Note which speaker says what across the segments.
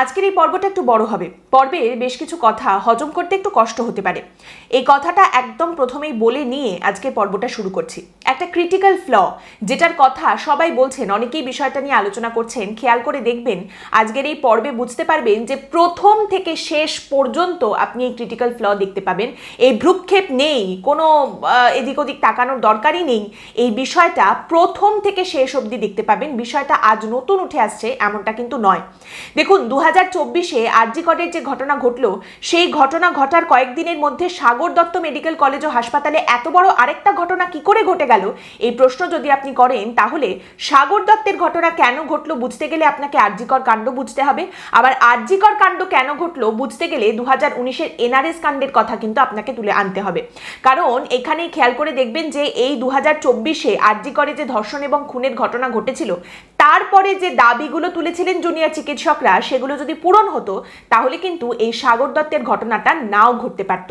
Speaker 1: আজকের এই পর্বটা একটু বড় হবে। পর্বে বেশ কিছু কথা হজম করতে একটু কষ্ট হতে পারে। এই কথাটা একদম প্রথমেই বলে নিয়ে আজকের পর্বটা শুরু করছি। একটা ক্রিটিক্যাল ফ্ল যেটার কথা সবাই বলছেন, অনেকেই বিষয়টা নিয়ে আলোচনা করছেন। খেয়াল করে দেখবেন, আজকের এই পর্বে বুঝতে পারবেন যে প্রথম থেকে শেষ পর্যন্ত আপনি এই ক্রিটিক্যাল ফ্ল দেখতে পাবেন। এই ভ্রুক্ষেপ নেই, কোনো এদিক ওদিক তাকানোর দরকারই নেই। এই বিষয়টা প্রথম থেকে শেষ অবধি দেখতে পাবেন। বিষয়টা আজ নতুন উঠে আসছে, এমনটা কিন্তু নয়। দেখুন দু হাজার চব্বিশে আরজিকরের যে ঘটনা ঘটলো, সেই ঘটনা ঘটার কয়েকদিনের মধ্যে সাগর দত্ত মেডিকেল কলেজ ও হাসপাতালে এত বড় আরেকটা ঘটনা কি করে ঘটে গেল? এই প্রশ্ন যদি আপনি করেন, তাহলে সাগর দত্তের ঘটনা কেন ঘটলো বুঝতে গেলে আপনাকে আরজিকর কাণ্ড বুঝতে হবে। আবার আরজিকর কাণ্ড কেন ঘটলো বুঝতে গেলে দু হাজার উনিশের এনআরএস কাণ্ডের কথা কিন্তু আপনাকে তুলে আনতে হবে। কারণ এখানে খেয়াল করে দেখবেন যে এই দু হাজার চব্বিশে আরজিকরে যে ধর্ষণ এবং খুনের ঘটনা ঘটেছিল তারপরে যে দাবিগুলো তুলেছিলেন জুনিয়র চিকিৎসকরা, সেগুলো যদি পূরণ হতো, তাহলে কিন্তু এই সাগর দত্তের ঘটনাটা নাও ঘটতে পারত।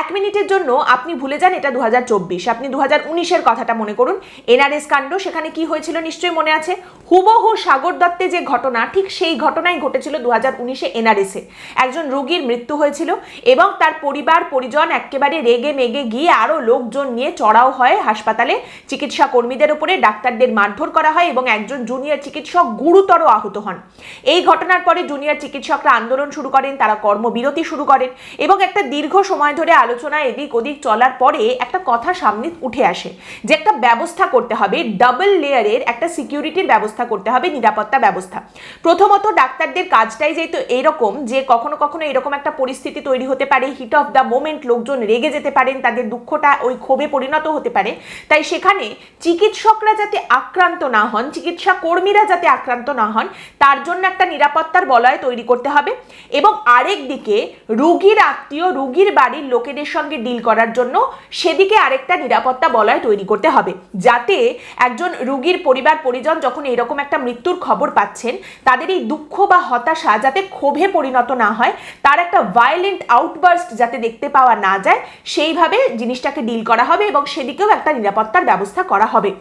Speaker 1: এক মিনিটের জন্য আপনি ভুলে যান এটা চব্বিশ। আপনি দু হাজার কথাটা মনে করুন। এনআরএস কাণ্ড, সেখানে কি হয়েছিল নিশ্চয়ই মনে আছে? হুবহু সাগর দত্তে যে ঘটনা, ঠিক সেই ঘটনাই ঘটেছিল দু হাজার উনিশে এনআরএসে। একজন রোগীর মৃত্যু হয়েছিল এবং তার পরিবার, পরিজন একেবারে রেগে মেগে গিয়ে আরও লোকজন নিয়ে চড়াও হয় হাসপাতালে। চিকিৎসা কর্মীদের উপরে ডাক্তারদের মারধর করা হয় এবং একজন জুনিয়র চিকিৎসক গুরুতর আহত হন। এই ঘটনার পরে জুনিয়র চিকিৎসকরা আন্দোলন শুরু করেন, তারা কর্মবিরতি শুরু করেন এবং একটা দীর্ঘ সময় ধরে আলোচনা এদিক ওদিক চলার পরে একটা কথা সামনে উঠে আসে যে একটা ব্যবস্থা করতে হবে ডাবল লেয়ারের একটা সিকিউরিটির ব্যবস্থা করতে হবে, নিরাপত্তা ব্যবস্থা। প্রথমত ডাক্তারদের কাজটাই যেহেতু এরকম যে কখনো কখনো এরকম একটা পরিস্থিতি তৈরি হতে পারে হিট অফ দ্য মোমেন্ট লোকজন রেগে যেতে পারেন, তাদের দুঃখটা ওই ক্ষোভে পরিণত হতে পারে। তাই সেখানে চিকিৎসকরা যাতে আক্রান্ত না হন, চিকিৎসা কর্মীরা যাতে আক্রান্ত না হন, তার জন্য একটা নিরাপত্তার বলয় তৈরি করতে হবে এবং আরেক দিকে রুগীর আত্মীয়, রুগীর বাড়ির লোকেদের সঙ্গে ডিল করার জন্য সেদিকে আরেকটা নিরাপত্তা বলয় তৈরি করতে হবে। যাতে একজন রুগীর পরিবার, পরিজন যখন এরকম একটা মৃত্যুর খবর পাচ্ছেন, তাদের এই দুঃখ বা হতাশা যাতে ক্ষোভে পরিণত না হয়, তার একটা ভায়োলেন্ট আউটবার্স্ট যাতে দেখতে পাওয়া না যায়, সেইভাবে জিনিসটাকে ডিল করা হবে এবং সেদিকেও একটা নিরাপত্তার ব্যবস্থা করা হবে।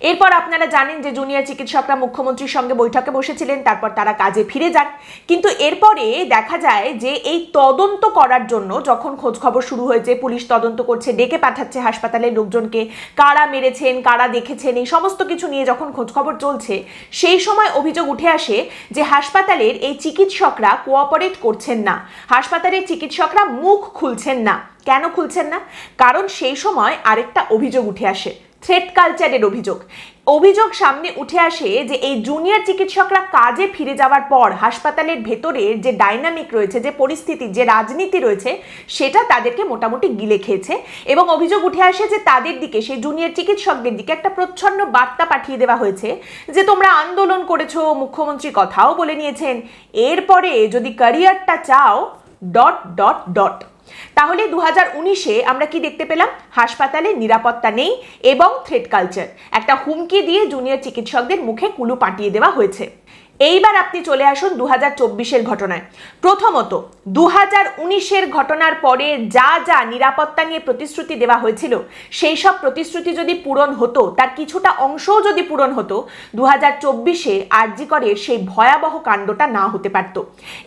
Speaker 1: এরপর আপনারা জানেন যে জুনিয়র চিকিৎসকরা মুখ্যমন্ত্রীর সঙ্গে বৈঠকে বসেছিলেন, তারপর তারা কাজে ফিরে যান। কিন্তু এরপরে দেখা যায় যে এই তদন্ত করার জন্য যখন খোঁজ খবর শুরু হয়েছে, পুলিশ তদন্ত করছে, ডেকে পাঠাচ্ছে হাসপাতালের লোকজনকে, কারা মেরেছেন, কারা দেখেছেন, এই সমস্ত কিছু নিয়ে যখন খোঁজ খবর চলছে, সেই সময় অভিযোগ উঠে আসে যে হাসপাতালের এই চিকিৎসকরা কোঅপারেট করছেন না। হাসপাতালের চিকিৎসকরা মুখ খুলছেন না। কেন খুলছেন না? কারণ সেই সময় আরেকটা অভিযোগ উঠে আসে। থ্রেট কালচারের অভিযোগ। অভিযোগ সামনে উঠে আসে যে এই জুনিয়র চিকিৎসকরা কাজে ফিরে যাওয়ার পর হাসপাতালের ভেতরে যে ডাইনামিক রয়েছে, যে পরিস্থিতি, যে রাজনীতি রয়েছে, সেটা তাদেরকে মোটামুটি গিলে খেয়েছে এবং অভিযোগ উঠে আসে যে তাদের দিকে, সেই জুনিয়র চিকিৎসকদের দিকে একটা প্রচ্ছন্ন বার্তা পাঠিয়ে দেওয়া হয়েছে যে তোমরা আন্দোলন করেছ, মুখ্যমন্ত্রী কথাও বলে নিয়েছেন। এরপরে যদি ক্যারিয়ারটা চাও ডট ডট ডট তাহলে দু হাজার উনিশে আমরা কি দেখতে পেলাম? হাসপাতালে নিরাপত্তা নেই এবং থ্রেড কালচার একটা হুমকি দিয়ে জুনিয়র চিকিৎসকদের মুখে কুলু পাঠিয়ে দেওয়া হয়েছে। এইবার আপনি চলে আসুন দু হাজার ঘটনায়। প্রথমত দু হাজার ঘটনার পরে যা যা নিরাপত্তা নিয়ে প্রতিশ্রুতি দেওয়া হয়েছিল, সেই সব প্রতিশ্রুতি যদি পূরণ হতো, তার কিছুটা অংশও যদি পূরণ হতো দু হাজার চব্বিশে আরজিকরের সেই ভয়াবহ কাণ্ডটা না হতে পারত।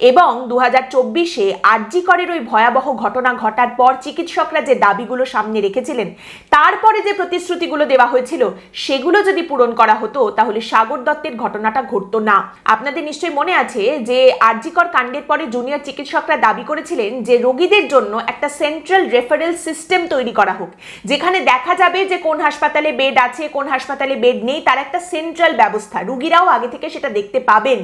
Speaker 1: এবং দু হাজার চব্বিশে আরজিকরের ওই ভয়াবহ ঘটনা ঘটার পর চিকিৎসকরা যে দাবিগুলো সামনে রেখেছিলেন, তারপরে যে প্রতিশ্রুতিগুলো দেওয়া হয়েছিল, সেগুলো যদি পূরণ করা হতো, তাহলে সাগর দত্তের ঘটনাটা ঘটতো না। আপনাদের নিশ্চয়ই মনে আছে যে আরজিকর কাণ্ডের পরে জুনিয়র চিকিৎসকরা দাবি করেছিলেন যে রোগীদের জন্য একটা সেন্ট্রাল রেফারেল সিস্টেম তৈরি করা হোক, যেখানে দেখা যাবে যে কোন হাসপাতালে বেড আছে, কোন হাসপাতালে বেড নেই, তার একটা সেন্ট্রাল ব্যবস্থা। রুগীরাও আগে থেকে সেটা দেখতে পাবেন।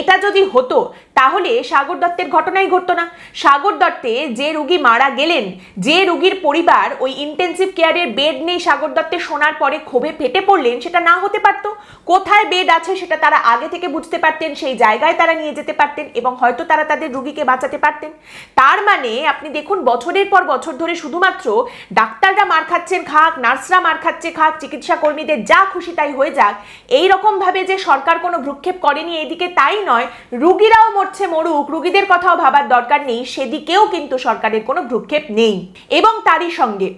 Speaker 1: এটা যদি হতো, তাহলে সাগর দত্তের ঘটনাই ঘটতো না। সাগর দত্তে যে রুগী মারা গেলেন, যে রুগীর পরিবার ওই ইন্টেন্সিভ কেয়ারের বেড নেই সাগর দত্তে, শোনার পরে ক্ষোভে ফেটে পড়লেন, সেটা না হতে পারতো। কোথায় বেড আছে, সেটা তারা আগে থেকে বুঝতে পারতেন, সেই জায়গায় তারা নিয়ে যেতে পারতেন এবং হয়তো তারা তাদের রুগীকে বাঁচাতে পারতেন। তার মানে আপনি দেখুন, বছরের পর বছর ধরে শুধুমাত্র ডাক্তাররা মার খাচ্ছেন খাক, নার্সরা মার খাচ্ছে খাক, চিকিৎসা কর্মীদের যা খুশি তাই হয়ে যাক। এই রকম ভাবে যে সরকার কোনো ভ্রুক্ষেপ করেনি এদিকে তাই নয়, রুগীরাও মরছে মরুক, রুগীদের কথাও ভাবার দরকার নেই, সেদিকেও কিন্তু সরকারের কোনো ভ্রুক্ষেপ নেই। এবং তারই সঙ্গে,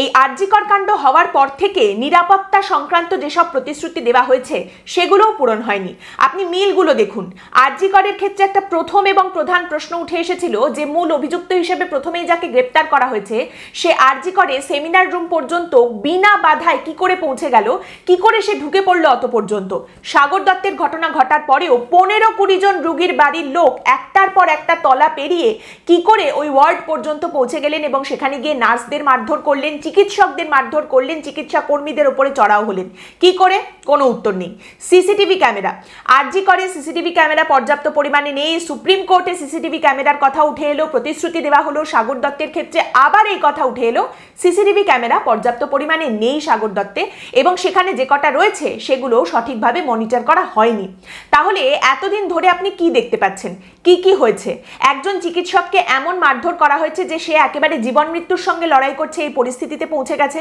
Speaker 1: এই আর্যিকর কাণ্ড হওয়ার পর থেকে নিরাপত্তা সংক্রান্ত যেসব প্রতিশ্রুতি দেওয়া হয়েছে, সেগুলোও পূরণ হয়নি। আপনি মিড মিলগুলো দেখুন। আরজিকরের ক্ষেত্রে একটা প্রথম এবং প্রধান প্রশ্ন উঠে এসেছিল যে মূল অভিযুক্ত হিসেবে প্রথমেই যাকে গ্রেপ্তার করা হয়েছে, সে আরজিকরে সেমিনার রুম পর্যন্ত বিনা বাধায় কি করে পৌঁছে গেল, কি করে সে ঢুকে পড়ল অত পর্যন্ত? সাগর দত্তের ঘটনা ঘটার পরেও পনেরো কুড়ি জন রুগীর বাড়ির লোক একটার পর একটা তলা পেরিয়ে কি করে ওই ওয়ার্ড পর্যন্ত পৌঁছে গেলেন এবং সেখানে গিয়ে নার্সদের মারধর করলেন, চিকিৎসকদের মারধর করলেন, চিকিৎসা কর্মীদের ওপরে চড়াও হলেন? কি করে? কোনো উত্তর নেই। CCTV camera. আরজি করে সিসিটিভি ক্যামেরা পর্যাপ্ত পরিমাণে নেই। সুপ্রিম কোর্টে সিসিটিভি ক্যামেরার কথা উঠে এলো, প্রতিশ্রুতি দেওয়া হলো সাগর দত্তের ক্ষেত্রে আবার এই কথা উঠে এলো, সিসিটিভি ক্যামেরা পর্যাপ্ত পরিমাণে নেই সাগর দত্তে এবং সেখানে যে কটা রয়েছে সেগুলো সঠিকভাবে মনিটর করা হয়নি। তাহলে এতদিন ধরে আপনি কি দেখতে পাচ্ছেন? কি কি হয়েছে? একজন চিকিৎসককে এমন মারধর করা হয়েছে যে সে একেবারে জীবন মৃত্যুর সঙ্গে লড়াই করছে, এই পরিস্থিতিতে পৌঁছে গেছে।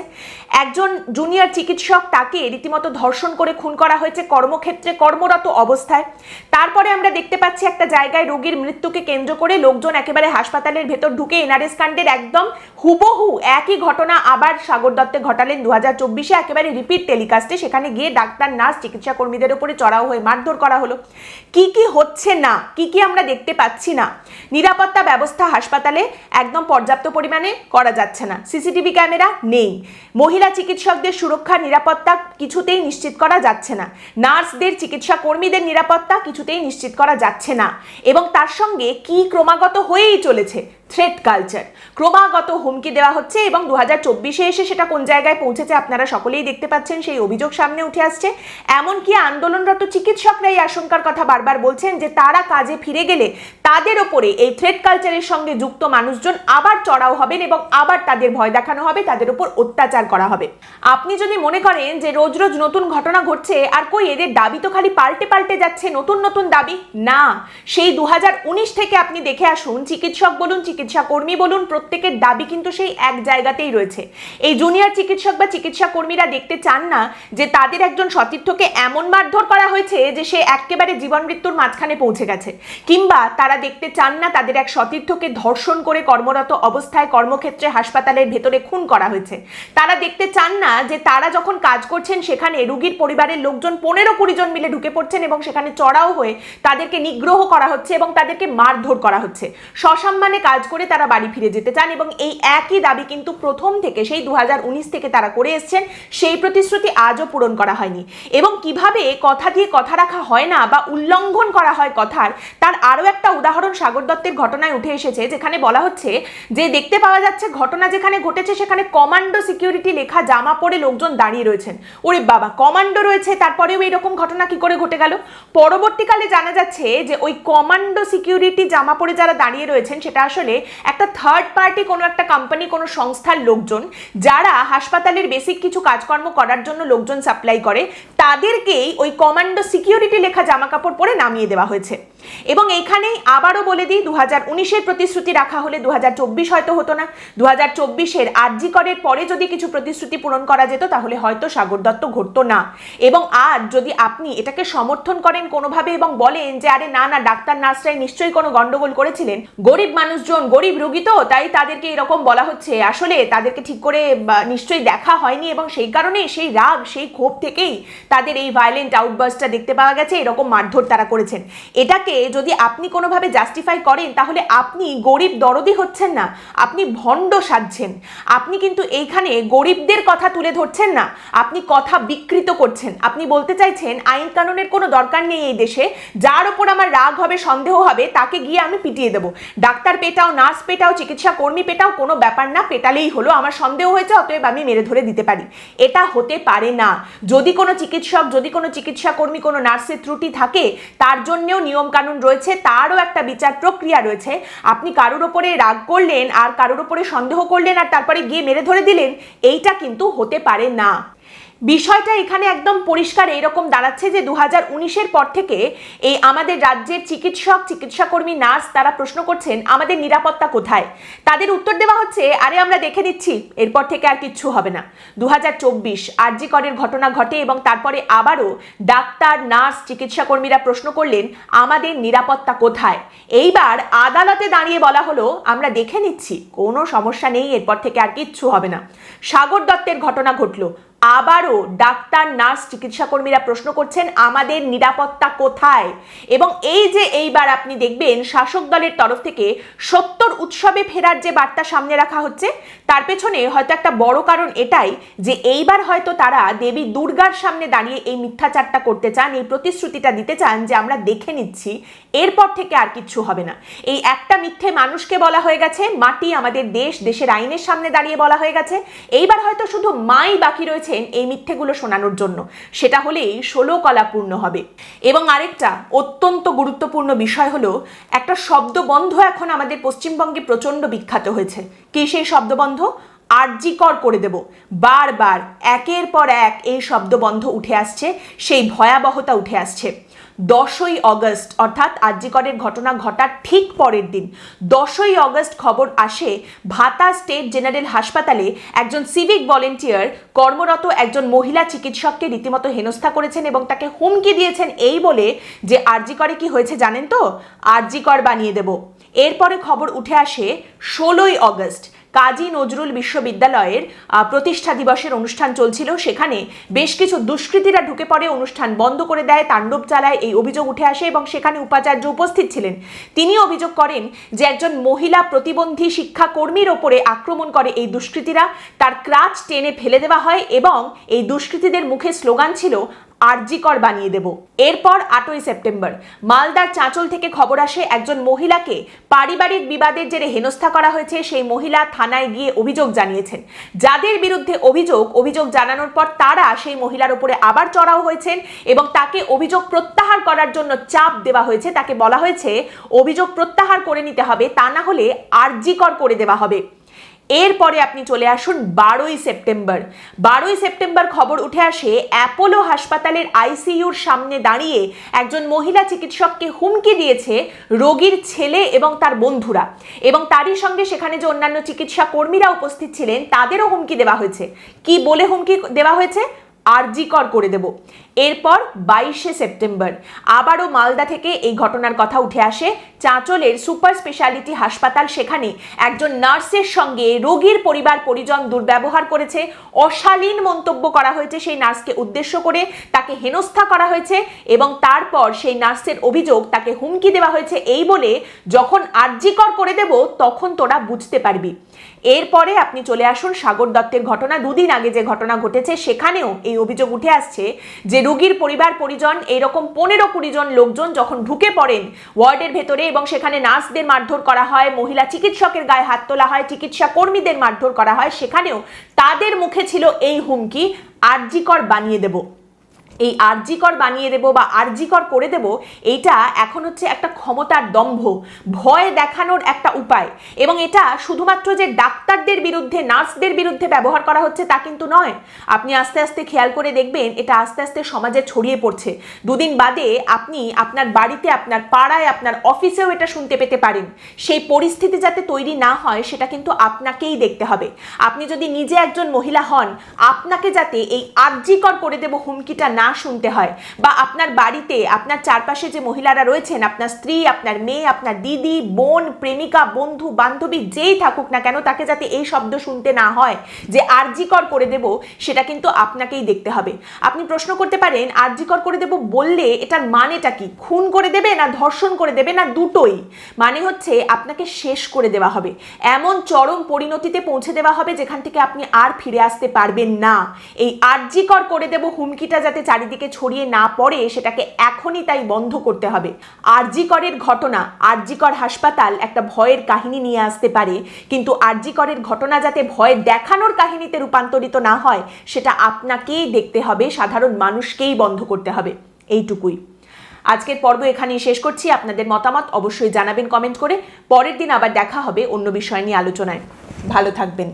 Speaker 1: একজন জুনিয়র চিকিৎসক তাকে রীতিমতো ধর্ষণ করে খুন করা হয়েছে। কর্মক্ষেত্রে কর্মরত অবস্থায় তারপরে আমরা দেখতে পাচ্ছি একটা জায়গায় রোগীর মৃত্যুকে কেন্দ্র করে লোকজন একেবারে হাসপাতালের ভেতর ঢুকে এনআরএস কাণ্ডের একদম হুবহু একই ঘটনা আবার সাগর দত্তে ঘটালেন। দু হাজার চব্বিশে একেবারে রিপিট টেলিকাস্টে সেখানে গিয়ে ডাক্তার নার্স চিকিৎসা কর্মীদের উপরে চড়াও হয়ে মারধর করা হলো। কি কি হচ্ছে না? কি কি আমরা দেখতে পাচ্ছি না? নিরাপত্তা ব্যবস্থা হাসপাতালে একদম পর্যাপ্ত পরিমাণে করা যাচ্ছে না। সিসিটিভি ক্যামেরা নেই। মহিলা চিকিৎসকদের সুরক্ষা, নিরাপত্তা কিছুতেই নিশ্চিত করা যাচ্ছে না। নার্সদের চিকিৎসা কর্মীদের নিরাপত্তা কিছুতেই নিশ্চিত করা যাচ্ছে না। এবং তার সঙ্গে কি ক্রমাগত হয়েই চলেছে থ্রেট কালচার ক্রমাগত হুমকি দেওয়া হচ্ছে এবং দু হাজার চব্বিশে এসে সেটা কোন জায়গায় পৌঁছেছে আপনারা সকলেই দেখতে পাচ্ছেন, সেই অভিযোগ সামনে উঠে আসছে। এমনকি আন্দোলনরত চিকিৎসকরা এই আশঙ্কার কথা বারবার বলছেন যে তারা কাজে ফিরে গেলে তাদের ওপরে এই থ্রেট কালচারের সঙ্গে যুক্ত মানুষজন আবার চড়াও হবেন এবং আবার তাদের ভয় দেখানো হবে, তাদের ওপর অত্যাচার করা হবে। আপনি যদি মনে করেন যে রোজ রোজ নতুন ঘটনা ঘটছে, আর কই এদের দাবি তো খালি পাল্টে পাল্টে যাচ্ছে, নতুন নতুন দাবি, না। সেই দু হাজার উনিশ থেকে আপনি দেখে আসুন, চিকিৎসক বলুন চিকিৎসা কর্মী বলুন, প্রত্যেকের দাবি কিন্তু সেই এক জায়গাতেই রয়েছে। এই জুনিয়র চিকিৎসক বা চিকিৎসা কর্মীরা দেখতে চান না যে তাদের একজন সতীর্থকে এমন মারধর করা হয়েছে যে সে একেবারে জীবন মৃত্যুর মাঝখানে পৌঁছে গেছে। কিংবা তারা দেখতে চান না তাদের এক সতীর্থকে ধর্ষণ করে কর্মরত অবস্থায় কর্মক্ষেত্রে হাসপাতালের ভেতরে খুন করা হয়েছে। তারা দেখতে চান না যে তারা যখন কাজ করছেন সেখানে রুগীর পরিবারের লোকজন পনেরো কুড়ি জন মিলে ঢুকে পড়ছেন এবং সেখানে চড়াও হয়ে তাদেরকে নিগ্রহ করা হচ্ছে এবং তাদেরকে মারধর করা হচ্ছে। সসম্মানে কাজ করে তারা বাড়ি ফিরে যেতে চান এবং এই একই দাবি কিন্তু প্রথম থেকে সেই দুহাজার উনিশ থেকে তারা করে এসছেন, সেই প্রতিশ্রুতি আজও পূরণ করা হয়নি। এবং কীভাবে কথা দিয়ে কথা রাখা হয় না বা উল্লঙ্ঘন করা হয় কথার, তার আরও একটা উদাহরণ সাগর দত্তের ঘটনায় উঠে এসেছে, যেখানে বলা হচ্ছে যে দেখতে পাওয়া যাচ্ছে ঘটনা যেখানে ঘটেছে সেখানে কমান্ডো সিকিউরিটি লেখা জামা পরে লোকজন দাঁড়িয়ে রয়েছেন। ওরে বাবা, কমান্ডো রয়েছে, তারপরেও এইরকম ঘটনা কি করে ঘটে গেল? পরবর্তীকালে জানা যাচ্ছে যে ওই কমান্ডো সিকিউরিটি জামা পরে যারা দাঁড়িয়ে রয়েছেন, সেটা আসলে একটা থার্ড পার্টি কোনো একটা কোম্পানি কোনো সংস্থার লোকজন, যারা হাসপাতালের বেসিক কিছু কাজকর্ম করার জন্য লোকজন সাপ্লাই করে তাদেরকেই ওই কমান্ডো সিকিউরিটি লেখা জামা কাপড় পরে নামিয়ে দেওয়া হয়েছে। এবং এইখানেই আবারও বলে দিই দু হাজার উনিশের প্রতিশ্রুতি রাখা হলে দু হাজার চব্বিশ হয়তো হতো না। দু হাজার চব্বিশের আরজি করের পরে যদি কিছু প্রতিশ্রুতি পূরণ করা যেত, তাহলে হয়তো সাগর দত্ত ঘটতো না। এবং আজ যদি আপনি এটাকে সমর্থন করেন কোনোভাবে এবং বলেন যে, আরে না না, ডাক্তার নার্সরাই নিশ্চয়ই কোনো গন্ডগোল করেছিলেন। গরিব মানুষজন, গরিব রোগী তো, তাই তাদেরকে এরকম বলা হচ্ছে। আসলে তাদেরকে ঠিক করে নিশ্চয়ই দেখা হয়নি এবং সেই কারণে সেই রাগ, সেই ক্ষোভ থেকেই তাদের এই ভায়োলেন্ট আউটবার্সটা দেখতে পাওয়া গেছে, এরকম মারধর তারা করেছেন। এটাকে যদি আপনি কোনোভাবে জাস্টিফাই করেন, তাহলে আপনি গরিব দরদি হচ্ছেন না, আপনি ভণ্ড সাজছেন। আপনি কিন্তু এইখানে গরিবদের কথা তুলে ধরছেন না, আপনি কথা বিকৃত করছেন। আপনি বলতে চাইছেন, আইন কানুনের কোনো দরকার নেই এই দেশে, যার ওপর আমার রাগ হবে, সন্দেহ হবে, তাকে গিয়ে আমি পিটিয়ে দেবো। ডাক্তার পেটাও, নার্স পেটাও, চিকিৎসা কর্মী পেটাও, কোনো ব্যাপার না, পেটালেই হলো। আমার সন্দেহ হয়েছে, অতএব আমি মেরে ধরে দিতে পারি। এটা হতে পারে না। যদি কোনো চিকিৎসক, যদি কোনো চিকিৎসা কর্মী কোনো নার্সের ত্রুটি থাকে, তার জন্যেও নিয়ম কানুন রয়েছে, তারও একটা বিচার প্রক্রিয়া রয়েছে। আপনি কারোর ওপরে রাগ করলেন, আর কারোর ওপরে সন্দেহ করলেন, আর তারপরে গিয়ে মেরে ধরে দিলেন, এইটা কিন্তু হতে পারে না। বিষয়টা এখানে একদম পরিষ্কার এইরকম দাঁড়াচ্ছে যে দু হাজার পর থেকে এই আমাদের রাজ্যের চিকিৎসক, চিকিৎসাকর্মী, নার্স তারা প্রশ্ন করছেন, আমাদের নিরাপত্তা কোথায়? তাদের উত্তর দেওয়া হচ্ছে, আরে আমরা দেখে নিচ্ছি এরপর থেকে আর কিচ্ছু হবে না। দু হাজার চব্বিশ আরজি করের ঘটনা ঘটে এবং তারপরে আবারও ডাক্তার, নার্স, চিকিৎসাকর্মীরা প্রশ্ন করলেন, আমাদের নিরাপত্তা কোথায়? এইবার আদালতে দাঁড়িয়ে বলা হলো, আমরা দেখে নিচ্ছি, কোনো সমস্যা নেই, এরপর থেকে আর কিচ্ছু হবে না। সাগর দত্তের ঘটনা ঘটলো। আবারও ডাক্তার, নার্স চিকিৎসা কর্মীরা প্রশ্ন করছেন, আমাদের নিরাপত্তা কোথায়? এবং এই যে এইবার আপনি দেখবেন, শাসক দলের তরফ থেকে সত্তর উৎসবে ফেরার যে বার্তা সামনে রাখা হচ্ছে, তার পেছনে হয়তো একটা বড় কারণ এটাই যে এইবার হয়তো তারা দেবী দুর্গার সামনে দাঁড়িয়ে এই মিথ্যাচারটা করতে চান, এই প্রতিশ্রুতিটা দিতে চান যে আমরা দেখে নিচ্ছি এরপর থেকে আর কিচ্ছু হবে না। এই একটা মিথ্যে মানুষকে বলা হয়ে গেছে, মাটি আমাদের দেশ, দেশের আইনের সামনে দাঁড়িয়ে বলা হয়ে গেছে। এইবার হয়তো শুধু মাই বাকি রয়েছেন এই মিথ্যেগুলো শোনানোর জন্য। সেটা হলেই ষোলো কলা পূর্ণ হবে। এবং আরেকটা অত্যন্ত গুরুত্বপূর্ণ বিষয় হলো, একটা শব্দবন্ধ এখন আমাদের পশ্চিমবঙ্গে প্রচণ্ড বিখ্যাত হয়েছে। কি সেই শব্দবন্ধ? আর্যিকর করে দেব। বারবার, একের পর এক এই শব্দবন্ধ উঠে আসছে, সেই ভয়াবহতা উঠে আসছে। দশই অগস্ট, অর্থাৎ আর্যিকরের ঘটনা ঘটার ঠিক পরের দিন, দশই অগস্ট খবর আসে ভাতা স্টেট জেনারেল হাসপাতালে একজন সিভিক ভলেন্টিয়ার কর্মরত একজন মহিলা চিকিৎসককে রীতিমতো হেনস্থা করেছেন এবং তাকে হুমকি দিয়েছেন এই বলে যে আরজিকরে কি হয়েছে জানেন তো? আরজিকর বানিয়ে দেব। এরপরে খবর উঠে আসে ষোলোই অগস্ট। কাজী নজরুল বিশ্ববিদ্যালয়ের প্রতিষ্ঠা দিবসের অনুষ্ঠান চলছিল। সেখানে বেশ কিছু দুষ্কৃতীরা ঢুকে পড়ে। অনুষ্ঠান বন্ধ করে দেয়, তাণ্ডব চালায়, এই অভিযোগ উঠে আসে এবং সেখানে উপাচার্য উপস্থিত ছিলেন। তিনি অভিযোগ করেন যে একজন মহিলা প্রতিবন্ধী শিক্ষাকর্মীর ওপরে আক্রমণ করে এই দুষ্কৃতীরা। তার ক্রাচ টেনে ফেলে দেওয়া হয় এবং এই দুষ্কৃতীদের মুখে স্লোগান ছিল আরজিকর বানিয়ে দেব। এরপর আটই সেপ্টেম্বর, মালদার চাঁচল থেকে খবর আসে একজন মহিলাকে পারিবারিক বিবাদের জেরে হেনস্থা করা হয়েছে। সেই মহিলা থানায় গিয়ে অভিযোগ জানিয়েছেন। যাদের বিরুদ্ধে অভিযোগ অভিযোগ জানানোর পর তারা সেই মহিলার উপরে আবার চড়াও হয়েছেন এবং তাকে অভিযোগ প্রত্যাহার করার জন্য চাপ দেওয়া হয়েছে। তাকে বলা হয়েছে, অভিযোগ প্রত্যাহার করে নিতে হবে, তা না হলে আরজিকর করে দেওয়া হবে। এরপরে আপনি চলে আসুন বারোই সেপ্টেম্বর। বারোই সেপ্টেম্বর খবর উঠে আসে, অ্যাপোলো হাসপাতালের আইসিইউর সামনে দাঁড়িয়ে একজন মহিলা চিকিৎসককে হুমকি দিয়েছে রোগীর ছেলে এবং তার বন্ধুরা। এবং তারই সঙ্গে সেখানে যে অন্যান্য চিকিৎসা কর্মীরা উপস্থিত ছিলেন, তাদেরও হুমকি দেওয়া হয়েছে। কি বলে হুমকি দেওয়া হয়েছে? আরজিকর করে দেব। এরপর বাইশে সেপ্টেম্বর। আবারও মালদা থেকে এই ঘটনার কথা উঠে আসে। চাঁচলের সুপার স্পেশালিটি হাসপাতাল সেখানে একজন নার্সের সঙ্গে রোগীর পরিবার পরিজন দুর্ব্যবহার করেছে। অশালীন মন্তব্য করা হয়েছে সেই নার্সকে উদ্দেশ্য করে। তাকে হেনস্থা করা হয়েছে এবং তারপর সেই নার্সের অভিযোগ তাকে হুমকি দেওয়া হয়েছে। এই বলে যখন আর্জিকর করে দেব, তখন তোরা বুঝতে পারবি। এরপরে আপনি চলে আসুন সাগর দত্তের ঘটনা। দুদিন আগে যে ঘটনা ঘটেছে, সেখানেও এই অভিযোগ উঠে আসছে যে রুগীর পরিবার, পরিজন, এইরকম পনেরো কুড়ি জন লোকজন যখন ঢুকে পড়েন ওয়ার্ডের ভেতরে এবং সেখানে নার্সদের মারধর করা হয়, মহিলা চিকিৎসকের গায়ে হাত তোলা হয়, চিকিৎসা কর্মীদের মারধর করা হয়, সেখানেও তাদের মুখে ছিল এই হুমকি, আর্জিকর বানিয়ে দেব। এই আর্জিকর বানিয়ে দেব বা আর্জিকর করে দেব, এইটা এখন হচ্ছে একটা ক্ষমতার দম্ভ, ভয় দেখানোর একটা উপায়। এবং এটা শুধুমাত্র যে ডাক্তারদের বিরুদ্ধে, নার্সদের বিরুদ্ধে ব্যবহার করা হচ্ছে তা কিন্তু নয়। আপনি আস্তে আস্তে খেয়াল করে দেখবেন, এটা আস্তে আস্তে সমাজে ছড়িয়ে পড়ছে। দুদিন বাদে আপনি আপনার বাড়িতে, আপনার পাড়ায়, আপনার অফিসেও এটা শুনতে পেতে পারেন। সেই পরিস্থিতি যাতে তৈরি না হয়, সেটা কিন্তু আপনাকেই দেখতে হবে। আপনি যদি নিজে একজন মহিলা হন, আপনাকে যাতে এই আর্জিকর করে দেব হুমকিটা না শুনতে হয় বা আপনার বাড়িতে, আপনার চারপাশে যে মহিলারা রয়েছেন, আপনার স্ত্রী, আপনার মেয়ে, আপনার দিদি, বোন, প্রেমিকা, বন্ধু, বান্ধবী যেই থাকুক না কেন, তাকে যাতে এই শব্দ শুনতে না হয়, যে আর্জিকর করে দেব, সেটা কিন্তু আপনাকেই দেখতে হবে। আপনি প্রশ্ন করতে পারেন, আর্জিকর করে দেব বললে এটার মানেটা কি? খুন করে দেবে না ধর্ষণ করে দেবে না দুটোই? মানে হচ্ছে আপনাকে শেষ করে দেওয়া হবে। এমন চরম পরিণতিতে পৌঁছে দেওয়া হবে যেখান থেকে আপনি আর ফিরে আসতে পারবেন না। এই আর্জিকর করে দেব হুমকিটা যাতে চারিদিকে ছড়িয়ে না পড়ে সেটাকে এখনই তাই বন্ধ করতে হবে। আরজিকরের ঘটনা, আরজিকর হাসপাতাল একটা ভয়ের কাহিনী নিয়ে আসতে পারে, কিন্তু আরজিকরের ঘটনা যাতে ভয় দেখানোর কাহিনীতে রূপান্তরিত না হয়, সেটা আপনাকেই দেখতে হবে, সাধারণ মানুষকেই বন্ধ করতে হবে। এইটুকুই। আজকের পর্ব এখানেই শেষ করছি। আপনাদের মতামত অবশ্যই জানাবেন কমেন্ট করে। পরের দিন আবার দেখা হবে অন্য বিষয় নিয়ে আলোচনায়। ভালো থাকবেন।